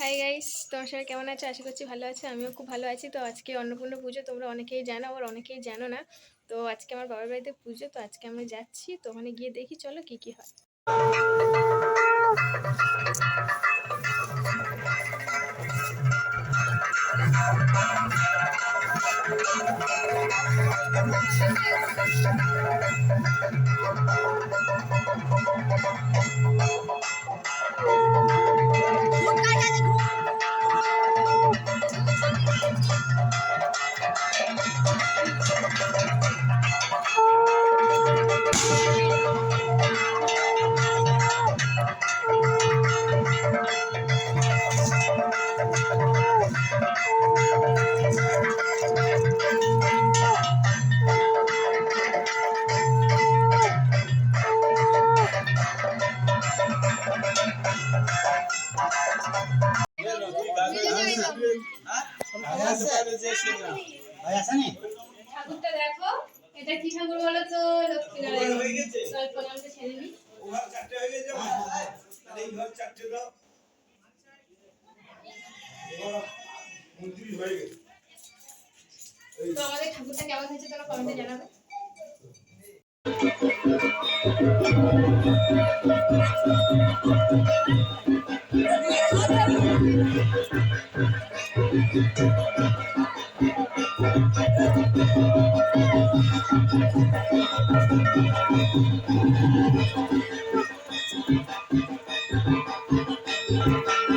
Hi guys তোমার সবাই কেমন আছে? আশা করছি ভালো আছে, আমিও খুব ভালো আছি। তো আজকে অন্নপূর্ণা পুজো, তোমরা অনেকেই জানো, আবার অনেকেই জানো না। তো আজকে আমার বাবার বাড়িতে পুজো, তো আজকে আমরা যাচ্ছি। তো ওখানে গিয়ে দেখি, চলো কি কি হয়। ঠাকুরটা তো আমাদের ঠাকুরটা কেমন হয়েছে তোমরা কমেন্টে জানাবে? দেখো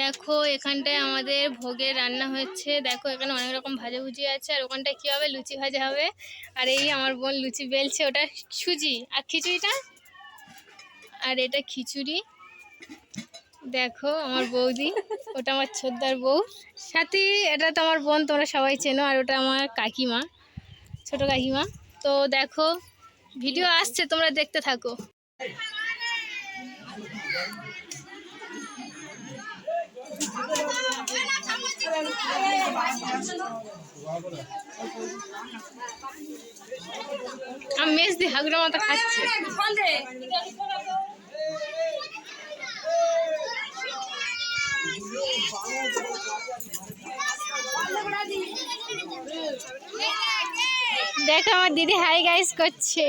দেখো, এখানটায় আমাদের ভোগের রান্না হচ্ছে। দেখো, এখানে অনেক রকম ভাজা ভুজি আছে। আর ওখানটায় কী হবে? লুচি ভাজা হবে। আর এই আমার বোন লুচি বেলছে, ওটা সুজি। আর খিচুড়িটা? আর এটা খিচুড়ি। দেখো, আমার বৌদি, ওটা আমার ছোদ্দার বউ। সাথী, এটা তো আমার বোন, তোমরা সবাই চেনো। আর ওটা আমার কাকিমা, ছোট কাকিমা। তো দেখো, ভিডিও আসছে, তোমরা দেখতে থাকো। আমি মেজ দিয়ে হাগুড়া মতো খাচ্ছে। দেখো আমার দিদি হাই গাইস করছে।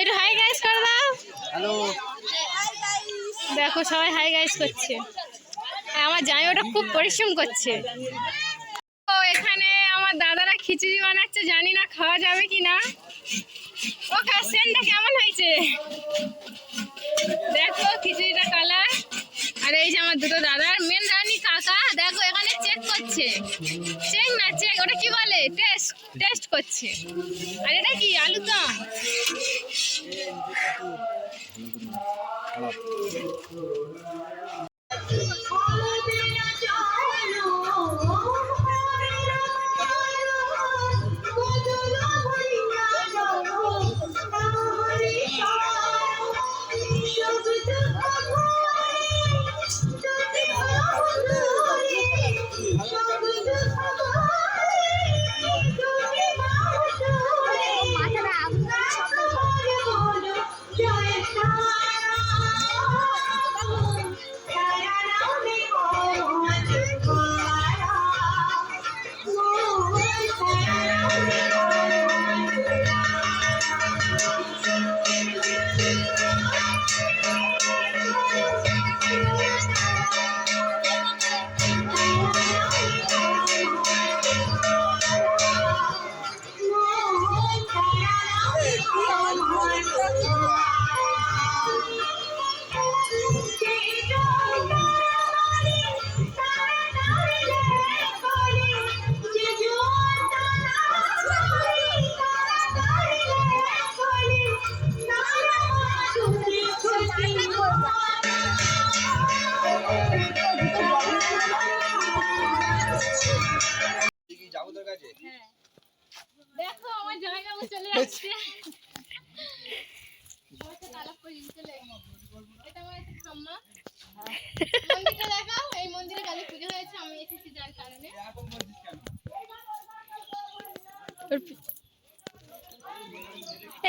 একটু হাই গাইস করে দাও। হ্যালো দেখো সবাই হাই গাইস করছে। আমার জামাই ওটা খুব পরিশ্রম করছে। ও এখানে আমার দাদারা খিচুড়ি বানাচ্ছে জানি না খাওয়া যাবে কি না ও সেন্টটা কেমন হয়েছে? দেখো খিচুড়িটা কালার আর এই যে আমার দুটো দাদার মেন রানি কাকা, দেখো এখানে চেক করছে। চেক না চেক ওটা কি বলে? টেস্ট টেস্ট করছে। আর এটা কি? আলু দম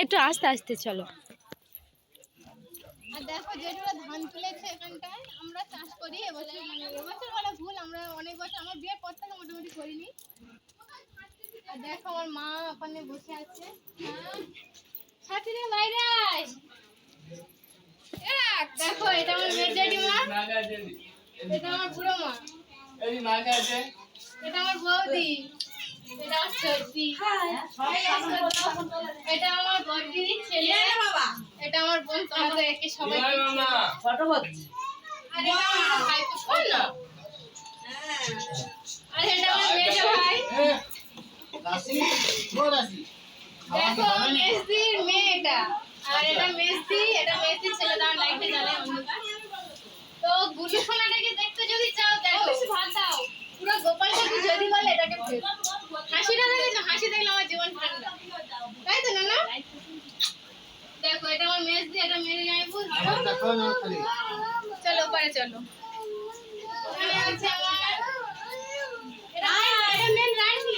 একটু আস্তে আস্তে চলো। আর দেখো যেটা ধান তুলেছে এখানটায়, আমরা চাষ করি এবছর মানে এবছর বলা ভুল, আমরা অনেক বছর আমার বিয়ের পর থেকে মোটামুটি করিনি। আর দেখো আমার মা ওখানে বসে আছে। সাথী রে বাইরে আস দেখো এটা আমার মেয়ের জেঠিমা এটা আমার বুড়ো মা। এটা আমার বৌদি। এটা আমার ছোটি এটা আমার ছেলে। এটা আমার বোন তোমাদের একে সবাই চিনছে। আর এটা আমার ভাইপো না? আর এটা আমার মেজো ভাই। দেখো মেজদির মেয়ে এটা আর এটা মেজদি এটা মেজদির ছেলে দাঁড় লাইটে জ্বালায় অন্ধকার। তো গুলু সোনাটাকে দেখতে যদি চাও দেখো। ভাত দাও পুরো গোপাল কাকু যদি বলে এটাকে ফেল হাসিটা দেখেছ? হাসি দেখলে আমার জীবন ঠান্ডা। তাই তো না না দেখো এটা আমার মেজদি এটা মেরে যাই চলো ওপারে চলো। এটা মেন রানী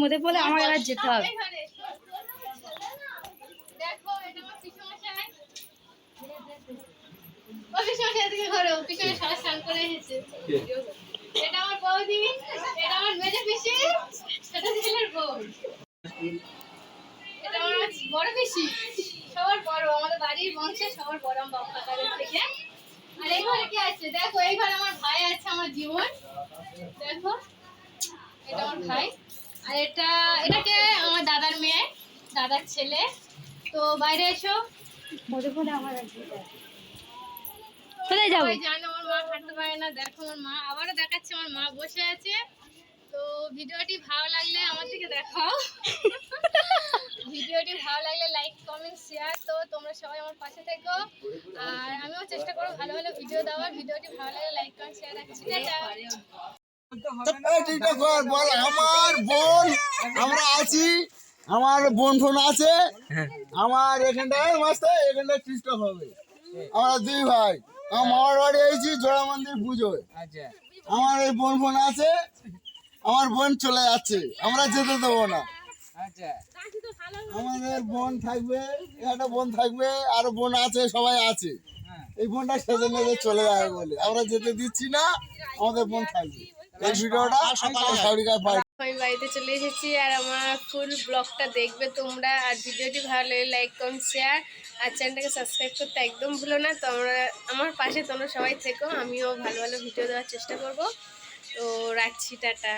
মধ্যে বলে আমার এবার যেতে হবে এটা আমার বৌদি, এটা আমার মেজে পিসি, সেটা ছেলের বউ। পিসি সবার বড় আমাদের বাড়ির বংশে সবার বড় বাবা কাকাদের থেকে আর এই ঘরে কি আছে? দেখো এই ঘরে আমার ভাই আছে আমার জীবন। দেখো এটা আমার ভাই। আর এটা এটাকে আমার দাদার মেয়ে দাদার ছেলে। তো বাইরে এসো। মধ্যে বলে আমার। কোথায় যাব? জানে আমার মা হাঁটতে পারে না। দেখো আমার মা আবারও দেখাচ্ছে আমার মা বসে আছে। তো ভিডিওটি ভালো লাগলে আমার দিকে দেখাও। ভিডিওটি ভালো লাগলে লাইক কমেন্ট শেয়ার তো তোমরা সবাই আমার পাশে থেকো। আর আমিও চেষ্টা করব ভালো ভালো ভিডিও দেওয়ার। ভিডিওটি ভালো লাগলে লাইক কমেন্ট শেয়ার রাখছি। আমার বোন আমরা আছি। আমার বোন ফোন আছে। আমার এখানটায় মাস্ত এখানটায় টিকটক হবে। আমরা দুই ভাই। আমার মামার বাড়ি এসেছি জোড়া মন্দির পুজোয়। আমার এই বোন ফোন আছে। আমার বোন চলে যাচ্ছে আমরা যেতে দেবো না। আমাদের বোন থাকবে একটা বোন থাকবে আর বোন আছে সবাই আছে। এই বোনটা সেজে নেবে চলে যাবে বলে। আমরা যেতে দিচ্ছি না আমাদের বোন থাকবে। এই ভিডিওটা সাউরিকায় পাই আমি বাড়িতে চলে এসেছি আর আমার ফুল ব্লগটা দেখবে তোমরা। আর ভিডিওটি ভালো লাগলে লাইক কমেন্ট শেয়ার আর চ্যানেলটাকে সাবস্ক্রাইব করতে একদম ভুলো না। তোমরা আমার পাশে তোমরা সবাই থেকো। আমিও ভালো ভালো ভিডিও দেওয়ার চেষ্টা করব। তো রাখছি টাটা।